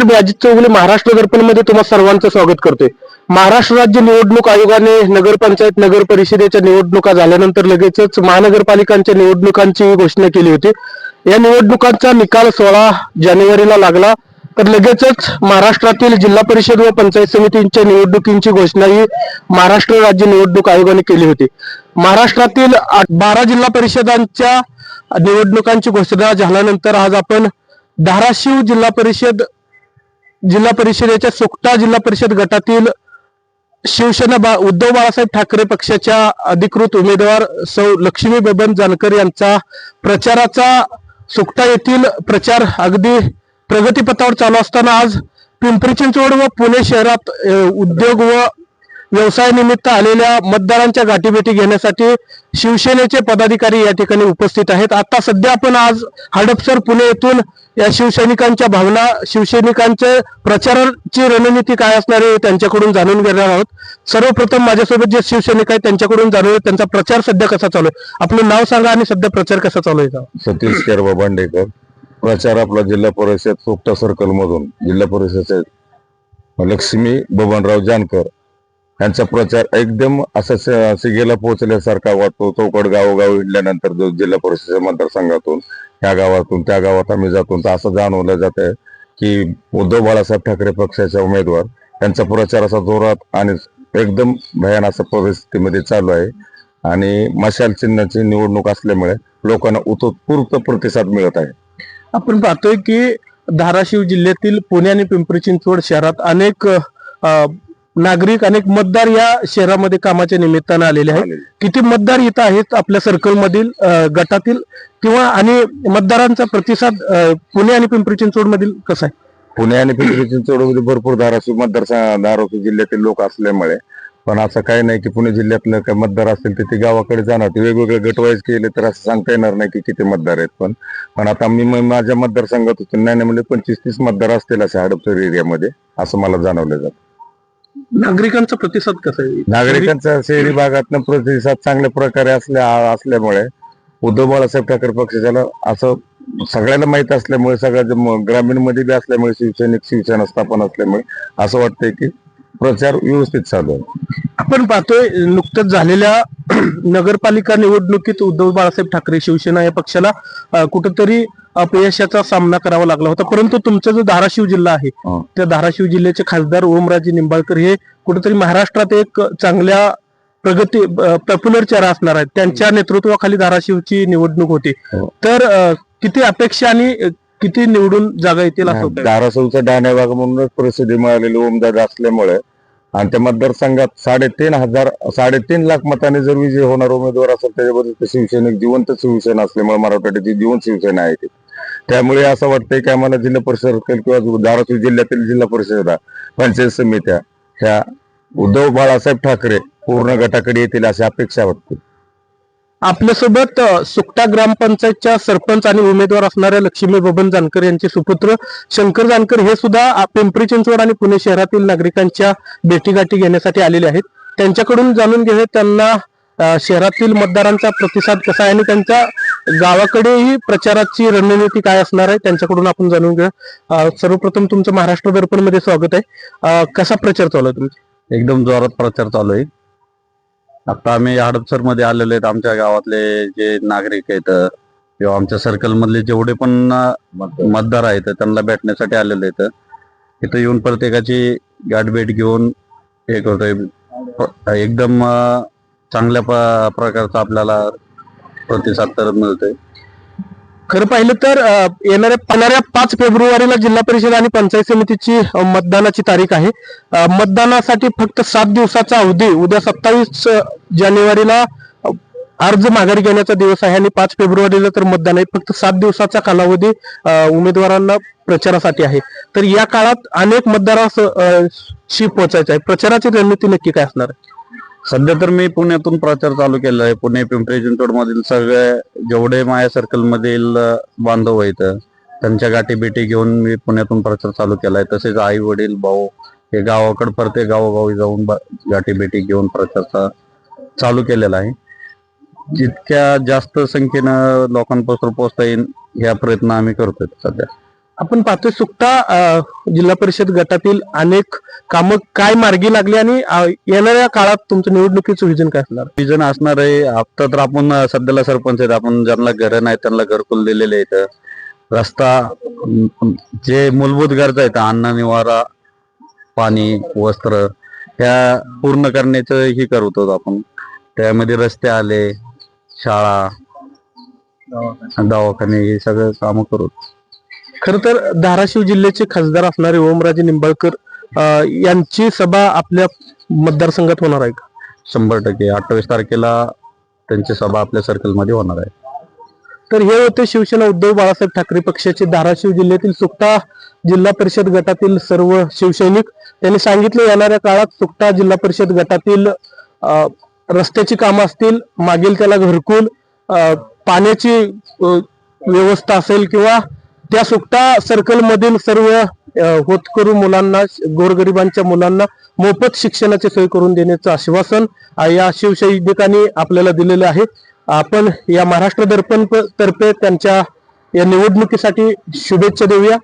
नमस्कार मी अजित चौगुले महाराष्ट्र दर्पणमध्ये तुम्हा सर्वांचं स्वागत करतोय. महाराष्ट्र राज्य निवडणूक आयोगाने नगरपंचायत नगर परिषदेच्या निवडणुका झाल्यानंतर लगेचच महानगरपालिकांच्या निवडणुकांची घोषणा केली होती. या निवडणुकांचा निकाल सोळा जानेवारीला लागला. तर लगेचच महाराष्ट्रातील जिल्हा परिषद व पंचायत समितींच्या निवडणुकींची घोषणा ही महाराष्ट्र राज्य निवडणूक आयोगाने केली होती. महाराष्ट्रातील बारा जिल्हा परिषदांच्या निवडणुकांची घोषणा झाल्यानंतर आज आपण धाराशिव जिल्हा परिषद जिल्हा परिषदेच्या सुकटा जिल्हा परिषद गटातील शिवसेना बा उद्धव बाळासाहेब ठाकरे पक्षाच्या अधिकृत उमेदवार सौ लक्ष्मी बबन जानकर यांचा प्रचाराचा सुकटा येथील प्रचार अगदी प्रगतीपथावर चालू असताना आज पिंपरी चिंचवड व पुणे शहरात उद्योग व व्यवसाय निमित्त आलेल्या मतदारांच्या गाठीभेटी घेण्यासाठी शिवसेनेचे पदाधिकारी या ठिकाणी उपस्थित आहेत. आता सध्या आपण आज हडपसर पुणे येथून या शिवसैनिकांच्या भावना शिवसैनिकांचे प्रचाराची रणनीती काय असणार आहे त्यांच्याकडून जाणून घेणार आहोत. सर्वप्रथम माझ्यासोबत जे शिवसैनिक आहेत त्यांच्याकडून जाणून त्यांचा प्रचार सध्या कसा चालू आहे? आपलं नाव सांगा आणि सध्या प्रचार कसा चालू आहे सतीश केरबा भांडेकर. प्रचार आपला जिल्हा परिषद सोपटा सर्कल मधून. जिल्हा परिषदेचे. लक्ष्मी बबनराव जानकर. यांचा प्रचार एकदम असा सिगेला पोहोचल्यासारखा वाटतो. चौकड गावोगाव हिंडल्यानंतर जो जिल्हा परिषद मतदारसंघातून ह्या गावातून त्या गावात आम्ही जातो. तर असं जाणवलं जात आहे की उद्धव बाळासाहेब ठाकरे पक्षाच्या उमेदवार यांचा प्रचार असा जोरात आणि एकदम भयान असा परिस्थितीमध्ये चालू आहे. आणि मशाल चिन्हाची निवडणूक असल्यामुळे लोकांना उत्स्फूर्त प्रतिसाद मिळत आहे. आपण पाहतोय की धाराशिव जिल्ह्यातील पुणे आणि पिंपरी चिंचवड शहरात अनेक नागरिक अनेक मतदार या शहरामध्ये कामाच्या निमित्तानं आलेले आहेत. किती मतदार इथं आहेत आपल्या सर्कल मधील गटातील? किंवा आणि मतदारांचा प्रतिसाद पुणे आणि पिंपरी चिंचवड मधील कसा आहे? पुणे आणि पिंपरी चिंचवडमध्ये भरपूर धाराशिव मतदारसंघ धाराशिव जिल्ह्यातील लोक असल्यामुळे. पण असं काही नाही की पुणे जिल्ह्यातलं काही मतदार असतील तर ते गावाकडे जाणार. ते वेगवेगळे गटवाईज केले तर असं सांगता येणार नाही की किती मतदार आहेत. पण पण आता मी माझ्या मतदारसंघात होतो. नाही नाही म्हणजे पंचवीस तीस मतदार असतील असे हडपसर एरियामध्ये असं मला जाणवलं जातं. नागरिकांचा प्रतिसाद कसा आहे? नागरिकांचा शहरी भागातनं प्रतिसाद चांगल्या प्रकारे असल्या असल्यामुळे उद्धव बाळासाहेब ठाकरे पक्षाला असं सगळ्याला माहीत असल्यामुळे सगळ्या ग्रामीणमध्ये बी असल्यामुळे शिवसैनिक शिवसेना स्थापन असल्यामुळे असं वाटतंय की प्रचार व्यवस्थित चालू आहे. आपण पाहतोय नुकतंच झालेल्या नगरपालिका निवडणुकीत उद्धव बाळासाहेब ठाकरे शिवसेना या पक्षाला कुठंतरी अपयशाचा सामना करावा लागला होता परंतु तुमचा जो धाराशिव जिल्हा आहे. त्या धाराशिव जिल्ह्याचे खासदार ओमराजे निंबाळकर हे कुठेतरी महाराष्ट्रात एक चांगल्या प्रगती पॉप्युलर चेहरा असणार आहेत त्यांच्या नेतृत्वाखाली धाराशिवची निवडणूक होती हो. तर किती अपेक्षा आणि किती निवडून जागा येतील असं? धाराशिवचा डाण्या भाग म्हणूनच प्रसिद्धी मिळालेली ओमदादा असल्यामुळे आणि त्या मतदारसंघात साडेतीन हजार साडेतीन लाख मताने जर विजय होणार उमेदवार असेल त्याच्याबद्दल शिवसेनेक शिवसैनिक जिवंत शिवसेना असल्यामुळे म्हणजे मराठवाड्याची जिवंत शिवसेना आहे ती. त्यामुळे असं वाटतंय की आम्हाला जिल्हा परिषद किंवा धाराशिव जिल्ह्यातील जिल्हा परिषदा पंचायत समित्या ह्या उद्धव बाळासाहेब ठाकरे पूर्ण गटाकडे येतील अशी अपेक्षा वाटते. आपल्यासोबत सुकटा ग्रामपंचायतच्या सरपंच आणि उमेदवार असणाऱ्या लक्ष्मी बबन जानकर यांचे सुपुत्र शंकर जानकर हे सुद्धा पिंपरी चिंचवड आणि पुणे शहरातील नागरिकांच्या भेटीगाठी घेण्यासाठी आलेले आहेत. त्यांच्याकडून जाणून घेणे त्यांना शहरातील मतदारांचा प्रतिसाद कसा आहे आणि त्यांच्या गावाकडेही प्रचाराची रणनीती काय असणार आहे त्यांच्याकडून आपण जाणून घेऊ सर्वप्रथम तुमचं महाराष्ट्र दर्पणमध्ये स्वागत आहे. कसा प्रचार चालू आहे तुमचा? एकदम जोरात प्रचार चालू आहे. आता आम्ही हडपसरमध्ये आलेले आहेत. आमच्या गावातले जे नागरिक आहेत किंवा आमच्या सर्कल मधले जेवढे पण मतदार आहेत त्यांना भेटण्यासाठी आलेले आहेत. इथं येऊन प्रत्येकाची गाठभेट घेऊन हे करतोय. एकदम चांगल्या प्रकारचा आपल्याला प्रतिसाद तर मिळतोय. खरं पाहिलं तर येणाऱ्या येणाऱ्या पाच फेब्रुवारीला जिल्हा परिषद आणि पंचायत समितीची मतदानाची तारीख आहे. मतदानासाठी फक्त सात दिवसाचा अवधी उद्या सत्तावीस जानेवारीला अर्ज माघारी घेण्याचा दिवस आहे आणि पाच फेब्रुवारीला तर मतदान आहे. फक्त सात दिवसाचा कालावधी उमेदवारांना प्रचारासाठी आहे. तर या काळात अनेक मतदारांशी पोहोचायचं आहे. प्रचाराची रणनीती नक्की काय असणार? आहे सध्या तर मी पुण्यातून प्रचार चालू केला आहे. पुणे पिंपरी चिंचवड मधील सगळे जेवढे माया सर्कल मधील बांधव आहेत त्यांच्या गाठी भेटी घेऊन मी पुण्यातून प्रचार चालू केला आहे. तसेच आई वडील भाऊ हे गावाकडे प्रत्येक गावोगावी जाऊन गाठी भेटी घेऊन प्रचार चालू केलेला आहे. जितक्या जास्त संख्येनं लोकांपासून पोहोचता येईल ह्या प्रयत्न आम्ही करतोय सध्या. आपण पाहतोय सुकटा जिल्हा परिषद गटातील अनेक कामं काय मार्गी लागली आणि येणाऱ्या काळात तुमचं निवडणुकीचं विजन काय असणार? विजन असणार आहे. आता तर आपण सध्याला सरपंच आहेत. आपण ज्यांना घर नाही त्यांना घरकुल दिलेले आहेत. रस्ता जे मूलभूत गरजा आहेत अन्न निवारा पाणी वस्त्र ह्या पूर्ण करण्याचं ही करतो आपण. त्यामध्ये रस्ते आले शाळा दवाखाने हे सगळं काम करू खर तर धाराशिव जिल्ह्याचे खासदार असणारे ओमराजे निंबाळकर यांची सभा आपल्या मतदारसंघात होणार आहे का? शंभर टक्के. अठ्ठावीस तारखेला त्यांची सभा आपल्या सर्कलमध्ये होणार आहे. तर हे होते शिवसेना उद्धव बाळासाहेब ठाकरे पक्षाचे धाराशिव जिल्ह्यातील सुकटा जिल्हा परिषद गटातील सर्व शिवसैनिक. त्यांनी सांगितले येणाऱ्या काळात सुकटा जिल्हा परिषद गटातील रस्त्याची कामं असतील मागील त्याला घरकुल पाण्याची व्यवस्था असेल किंवा त्या सुकटा सर्कलमधील सर्व होतकरू मुलांना गोरगरिबांच्या मुलांना मोफत शिक्षणाची सोय करून देण्याचं आश्वासन या शिवसैनिकांनी आपल्याला दिलेलं आहे. आपण या महाराष्ट्र दर्पण तर्फे त्यांच्या या निवडणुकीसाठी शुभेच्छा देऊया.